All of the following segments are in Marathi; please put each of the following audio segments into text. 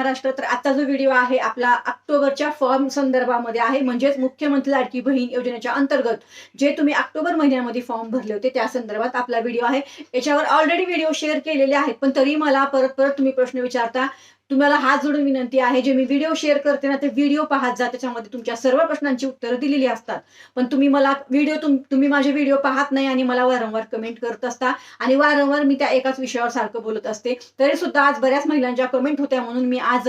महाराष्ट्र तर आता जो व्हिडिओ आहे आपला ऑक्टोबरच्या फॉर्म संदर्भामध्ये आहे. म्हणजेच मुख्यमंत्री लाडकी बहीण योजनेच्या अंतर्गत जे तुम्ही ऑक्टोबर महिन्यामध्ये फॉर्म भरले होते त्या संदर्भात आपला व्हिडिओ आहे. याच्यावर ऑलरेडी व्हिडिओ शेअर केलेले आहेत पण तरी मला परत परत तुम्ही प्रश्न विचारता. तुम्हाला हात जोडून विनंती आहे जे मी व्हिडिओ शेअर करते ना ते व्हिडिओ पाहत जा. त्याच्यामध्ये तुमच्या सर्व प्रश्नांची उत्तरं दिलेली असतात. पण तुम्ही मला व्हिडिओ तुम तुम्ही माझे व्हिडिओ पाहत नाही आणि मला वारंवार कमेंट करत असता आणि वारंवार मी त्या एकाच विषयावर सारखं बोलत असते तरी सुद्धा आज बऱ्याच महिलांच्या कमेंट होत्या म्हणून मी आज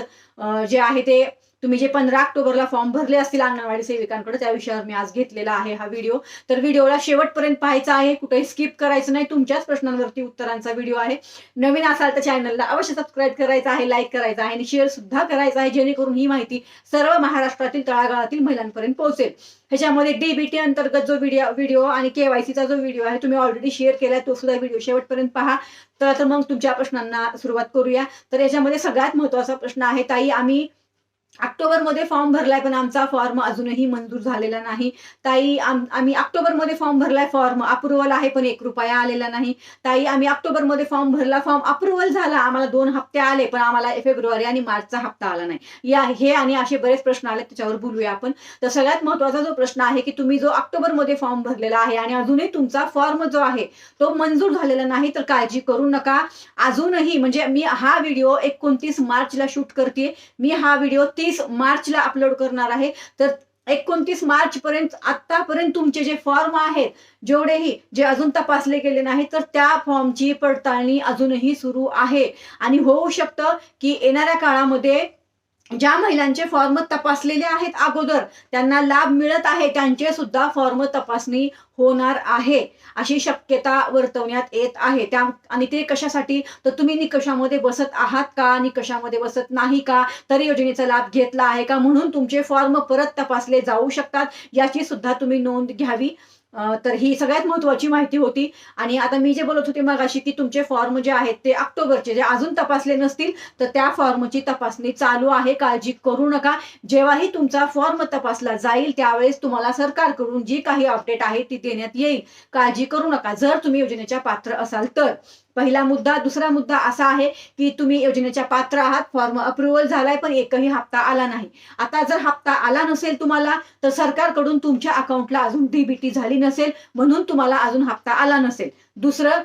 जे आहे ते तुम्ही जे पंधरा ऑक्टोबरला फॉर्म भरले असतील अंगणवाडी सेविकांकडे त्या विषयावर मी आज घेतलेला आहे हा व्हिडिओ तर व्हिडिओला शेवटपर्यंत पाहायचा आहे कुठेही स्किप करायचं नाही तुमच्याच प्रश्नांवरती उत्तरांचा व्हिडिओ आहे. नवीन असाल तर चॅनलला अवश्य सबस्क्राईब करायचा आहे लाईक करायचा आहे आणि शेअर सुद्धा करायचा आहे जेणेकरून ही माहिती सर्व महाराष्ट्रातील तळागाळातील महिलांपर्यंत पोहोचेल. ह्याच्यामध्ये डीबीटी अंतर्गत जो व्हिडिओ व्हिडिओ आणि केवायसीचा जो व्हिडिओ आहे तुम्ही ऑलरेडी शेअर केलाय तो सुद्धा व्हिडिओ शेवटपर्यंत पहा. तर तर मग तुमच्या प्रश्नांना सुरुवात करूया. तर याच्यामध्ये सगळ्यात महत्त्वाचा प्रश्न आहे ताई आम्ही ऑक्टोबरमध्ये फॉर्म भरलाय पण आमचा फॉर्म अजूनही मंजूर झालेला नाही. ताई आम- आम्ही ऑक्टोबरमध्ये फॉर्म भरलाय फॉर्म अप्रुव्हल आहे पण एक रुपया आलेला नाही. ताई आम्ही ऑक्टोबरमध्ये फॉर्म भरला फॉर्म अप्रुव्हल झाला. आम्हाला दोन हप्ते आले पण आम्हाला फेब्रुवारी आणि मार्चचा हप्ता आला नाही. या हे आणि असे बरेच प्रश्न आले त्याच्यावर बोलूया आपण. तर सगळ्यात महत्त्वाचा जो प्रश्न आहे की तुम्ही जो ऑक्टोबरमध्ये फॉर्म भरलेला आहे आणि अजूनही तुमचा फॉर्म जो आहे तो मंजूर झालेला नाही तर काळजी करू नका. अजूनही म्हणजे मी हा व्हिडिओ एकोणतीस मार्चला शूट करते. मी हा व्हिडिओ तीस मार्चला अपलोड करणार आहे. तर एकोणतीस मार्च पर्यंत आतापर्यंत तुमचे जे फॉर्म आहेत जेवढेही जे अजून तपासले गेले नाही तर त्या फॉर्मची पडताळणी अजूनही सुरू आहे. आणि होऊ शकतं की येणाऱ्या काळामध्ये ज्या महिलांचे फॉर्म तपासलेले आहेत अगोदर त्यांना लाभ मिळत आहे त्यांचे सुद्धा फॉर्म तपासणी होणार आहे अशी शक्यता वर्तवण्यात येत आहे. त्या आणि ते कशासाठी? तर तुम्ही निकषामध्ये बसत आहात का? निकषामध्ये बसत नाही का? तरी योजनेचा लाभ घेतला आहे का? म्हणून तुमचे फॉर्म परत तपासले जाऊ शकतात याची सुद्धा तुम्ही नोंद घ्यावी. तर ही सगळ्यात महत्वाची माहिती होती. आणि आता मी जे बोलत होते मगाशी की तुमचे फॉर्म जे आहेत ते ऑक्टोबरचे जे अजून तपासले नसतील तर त्या फॉर्मची तपासणी चालू आहे. काळजी करू नका. जेव्हाही तुमचा फॉर्म तपासला जाईल त्यावेळेस तुम्हाला सरकारकडून जी काही अपडेट आहे ती देण्यात येईल. काळजी करू नका. जर तुम्ही योजनेच्या पात्र असाल तर. पहिला मुद्दा दुसरा मुद्दा असा आहे की तुम्ही योजनेच्या पात्र आहात फॉर्म अप्रुव्हल झालाय पण एकही हप्ता आला नाही. आता जर हप्ता आला नसेल तुम्हाला तर सरकारकडून तुमच्या अकाउंटला अजून डीबीटी झाली नसेल म्हणून तुम्हाला अजून हप्ता आला नसेल. दुसरं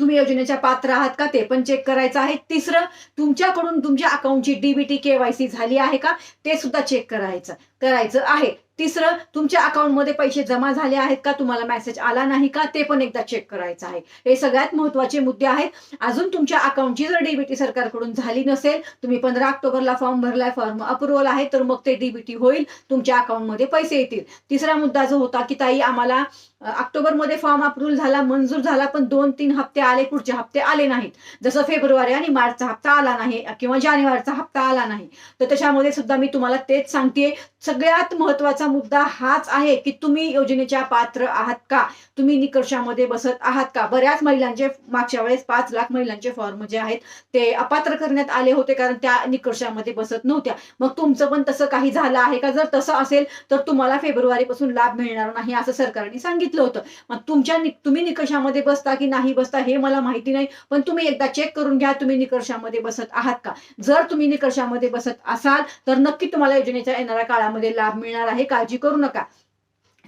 तुम्ही योजनेच्या पात्र आहात का ते पण चेक करायचं आहे. तिसरं तुमच्याकडून तुमच्या अकाउंटची डीबीटी केवायसी झाली आहे का ते सुद्धा चेक करायचं करायचं आहे. तिसरं तुमच्या अकाउंटमध्ये पैसे जमा झाले आहेत का? तुम्हाला मेसेज आला नाही का? ते पण एकदा चेक करायचं आहे. हे सगळ्यात महत्त्वाचे मुद्दे आहेत. अजून तुमच्या अकाउंटची जर डीबीटी सरकारकडून झाली नसेल तुम्ही पंधरा ऑक्टोबरला फॉर्म भरलाय फॉर्म अप्रुव्हल आहे तर मग ते डीबीटी होईल तुमच्या अकाउंटमध्ये पैसे येतील. तिसरा मुद्दा जो होता की ताई आम्हाला ऑक्टोबरमध्ये फॉर्म अप्रुव्हल झाला मंजूर झाला पण दोन तीन हप्ते आले पुढचे हप्ते आले नाहीत. जसं फेब्रुवारी आणि मार्चचा हप्ता आला नाही किंवा जानेवारीचा हप्ता आला नाही. तर त्याच्यामध्ये सुद्धा मी तुम्हाला तेच सांगते सगळ्यात महत्त्वाचा मुद्दा हाच आहे की तुम्ही योजनेच्या पात्र आहात का? तुम्ही निकषामध्ये बसत आहात का? बऱ्याच महिलांचे मागच्या वेळेस पाच लाख महिलांचे फॉर्म जे आहेत ते अपात्र करण्यात आले होते कारण त्या निकषामध्ये बसत नव्हत्या. मग तुमचं पण तसं काही झालं आहे का? जर तसं असेल तर तुम्हाला फेब्रुवारीपासून लाभ मिळणार नाही असं सरकारने सांगितलं होतं. मग तुमच्या तुम्ही निकषामध्ये बसता की नाही बसता हे मला माहिती नाही पण तुम्ही एकदा चेक करून घ्या तुम्ही निकषामध्ये बसत आहात का? जर तुम्ही निकषामध्ये बसत असाल तर नक्की तुम्हाला योजनेच्या येणाऱ्या काळामध्ये लाभ मिळणार आहे का? काळजी करू नका.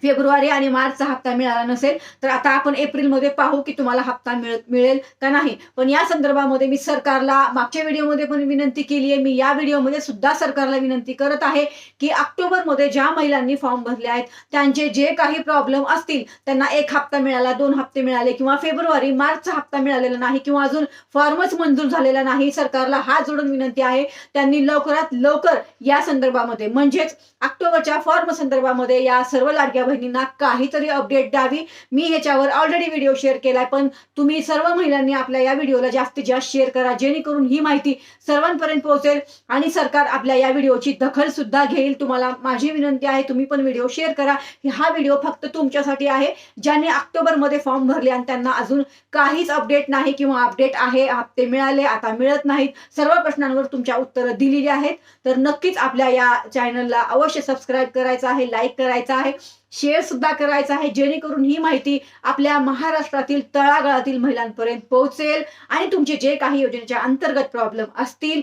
फेब्रुवारी आणि मार्चचा हप्ता मिळाला नसेल तर आता आपण एप्रिलमध्ये पाहू की तुम्हाला हप्ता मिळ मिळेल का नाही. पण या संदर्भामध्ये मी सरकारला मागच्या व्हिडिओमध्ये पण विनंती केली आहे. मी या व्हिडिओमध्ये सुद्धा सरकारला विनंती करत आहे की ऑक्टोबरमध्ये ज्या महिलांनी फॉर्म भरले आहेत त्यांचे जे काही प्रॉब्लेम असतील त्यांना एक हप्ता मिळाला दोन हप्ते मिळाले किंवा फेब्रुवारी मार्चचा हप्ता मिळालेला नाही किंवा अजून फॉर्मच मंजूर झालेला नाही सरकारला हात जोडून विनंती आहे. त्यांनी लवकरात लवकर या संदर्भामध्ये म्हणजेच ऑक्टोबरच्या फॉर्म संदर्भामध्ये या सर्व लाडक्या बहिणींना काहीतरी अपडेट द्यावी. मी ह्याच्यावर ऑलरेडी व्हिडिओ शेअर केलाय पण तुम्ही सर्व महिलांनी आपल्या या व्हिडिओला जास्तीत जास्त शेअर करा जेणेकरून ही माहिती सर्वांपर्यंत पोहोचेल आणि सरकार आपल्या या व्हिडिओची दखल सुद्धा घेईल. तुम्हाला माझी विनंती आहे तुम्ही पण व्हिडिओ शेअर करा. हा व्हिडिओ फक्त तुमच्यासाठी आहे ज्यांनी ऑक्टोबरमध्ये फॉर्म भरले आणि त्यांना अजून काहीच अपडेट नाही किंवा अपडेट आहे हप्ते मिळाले आता मिळत नाहीत. सर्व प्रश्नांवर तुमच्या उत्तरं दिलेली आहेत. तर नक्कीच आपल्या या चॅनलला अवश्य सबस्क्राईब करायचं आहे लाईक करायचं आहे. शेअर सुद्धा करायचा आहे जेणेकरून ही माहिती आपल्या महाराष्ट्रातील तळागाळातील महिलांपर्यंत पोहोचेल आणि तुमचे जे काही योजनेच्या अंतर्गत प्रॉब्लेम असतील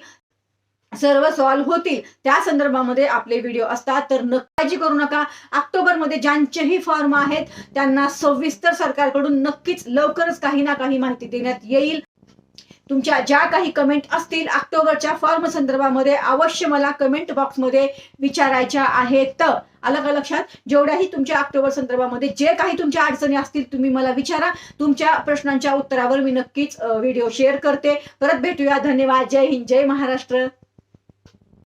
सर्व सॉल्व्ह होतील. त्या संदर्भामध्ये आपले व्हिडिओ असतात. तर न काळजी करू नका. ऑक्टोबरमध्ये ज्यांचेही फॉर्म आहेत त्यांना सविस्तर सरकारकडून नक्कीच लवकरच काही ना काही माहिती देण्यात येईल. तुमच्या ज्या काही कमेंट असतील ऑक्टोबरच्या फॉर्म संदर्भामध्ये अवश्य मला कमेंट बॉक्समध्ये विचारायच्या आहेत. आलं का लक्षात जेवढ्याही तुमच्या ऑक्टोबर संदर्भामध्ये जे काही तुमच्या अडचणी असतील तुम्ही मला विचारा. तुमच्या प्रश्नांच्या उत्तरावर मी नक्कीच व्हिडिओ शेअर करते. परत भेटूया. धन्यवाद. जय हिंद. जय महाराष्ट्र.